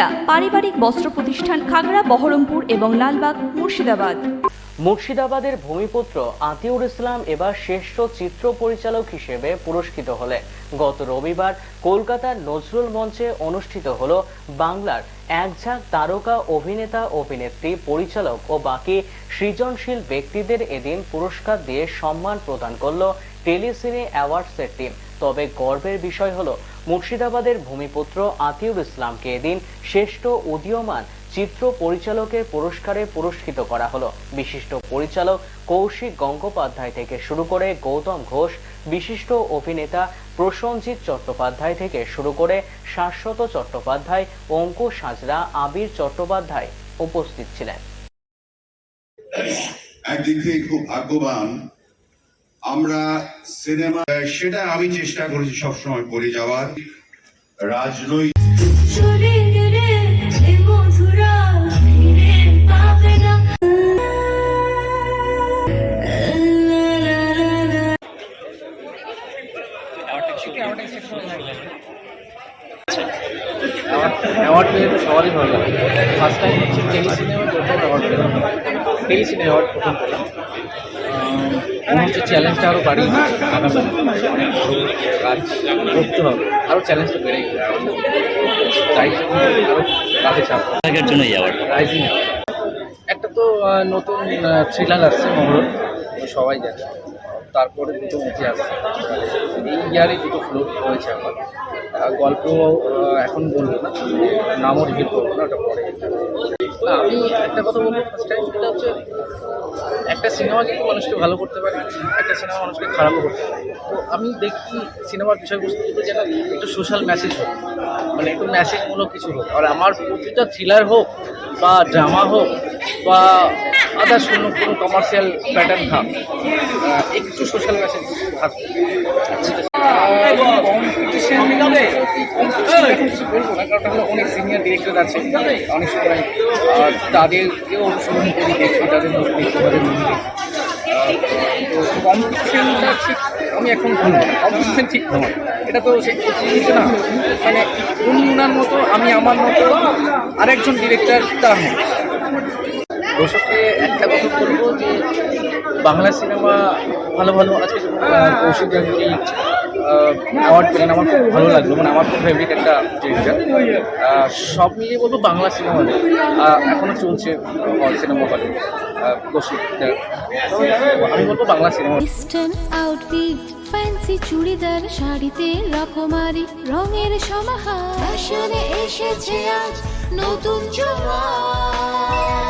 সুনিতা পারিবারিক বস্ত্র প্রতিষ্ঠান খাগড়া, বহরমপুর এবং লালবাগ, মুর্শিদাবাদ। মুর্শিদাবাদের ভূমিপুত্র আতিউর ইসলাম এবার শ্রেষ্ঠ চিত্র পরিচালক হিসেবে পুরস্কৃত হলেন গত রবিবার কলকাতার নজরুল মঞ্চে অনুষ্ঠিত হলো বাংলার একঝাঁক তারকা, অভিনেতা, অভিনেত্রী, পরিচালক ও বাকি সৃজনশীল ব্যক্তিদের এদিন পুরস্কার দিয়ে সম্মান প্রদান করল টেলিসিনে অ্যাওয়ার্ডসের টিম তবে গর্বের বিষয় হলো, মুর্শিদাবাদের ভূমিপুত্র আতিউর ইসলামকে এদিন শ্রেষ্ঠ উদীয়মান চিত্র পরিচালকের পুরস্কারে পুরস্কৃত করা হলো। বিশিষ্ট পরিচালক কৌশিক গঙ্গোপাধ্যায় থেকে শুরু করে গৌতম ঘোষ, বিশিষ্ট অভিনেতা প্রসঞ্জিৎ চট্টোপাধ্যায় থেকে শুরু করে শাশ্বত চট্টোপাধ্যায় অঙ্কুশ হাজরা আবির চট্টোপাধ্যায় উপস্থিত ছিলেন। একদিক থেকে খুব ভাগ্যবান আমরা সিনেমা সেটা আমি চেষ্টা করেছি সবসময় করে যাওয়ার। রাজনৈতিক অ্যাওয়ার্ড পেয়ে সবারই ভালো লাগে। ফার্স্ট টাইম হচ্ছে টেলি সিনেমা প্রথম অ্যাওয়ার্ড পেলাম। টেলি সিনেমা অ্যাওয়ার্ড প্রথম পেলাম। মনে হচ্ছে চ্যালেঞ্জটা আরও বাড়িয়ে কাজ করতে হবে। আরও চ্যালেঞ্জটা বেড়ে গেছে। তাই আরও কাজে চাপ। এর জন্য রাইজিং একটা তো নতুন থ্রিলার আসছে মহরত। সবাই জানে। তারপরে দুটো মুভি আসছে। এই ইয়ারে দুটো ফ্লোট হয়েছে আমার। গল্প এখন বলব না। নামও রিভিল করব না ওটা পরে। আমি একটা কথা বলব ফার্স্ট টাইম সেটা হচ্ছে একটা সিনেমা কিন্তু মানুষকে ভালো করতে পারে, একটা সিনেমা মানুষকে খারাপও করতে পারে। তো আমি দেখি সিনেমার বিষয়বস্তুতে যেন একটু সোশ্যাল মেসেজ হোক মানে একটু মেসেজমূলক কিছু হোক। আর আমার প্রতিটা থ্রিলার হোক বা ড্রামা হোক বা আদার্স কোনো কোনো কমার্শিয়াল প্যাটার্ন থাক একটু সোশ্যাল মেসেজ থাকবে। কম্পিটিশন বলব অনেক সিনিয়র ডিরেক্টর আছে অনেক সময় তাদেরকেও তাদের ঠিক, আমি এখন কম্পিটিশন ঠিক নয়। এটা তো সেই জিনিস না। মানে উনি উনার মতো আমি আমার মতো আরেকজন ডিরেক্টর তার মতো। দর্শককে একটা কথা বলব যে বাংলা সিনেমা ভালো ভালো, আজকে কৌশিক গাঙ্গুলি অ্যাওয়ার্ড পেলেন আমার খুব ভালো লাগল মানে আমার খুব ফেভারিট একটা ডিরেক্টর সব মিলিয়ে বলব বাংলা সিনেমা এখনও চলছে হল। সিনেমা হলে আমি বলব বাংলা সিনেমা ফ্যান্সি চুড়িদার, শাড়িতে রকমারি, রঙের সমাহার। এসেছে আজ নতুন সুনিতা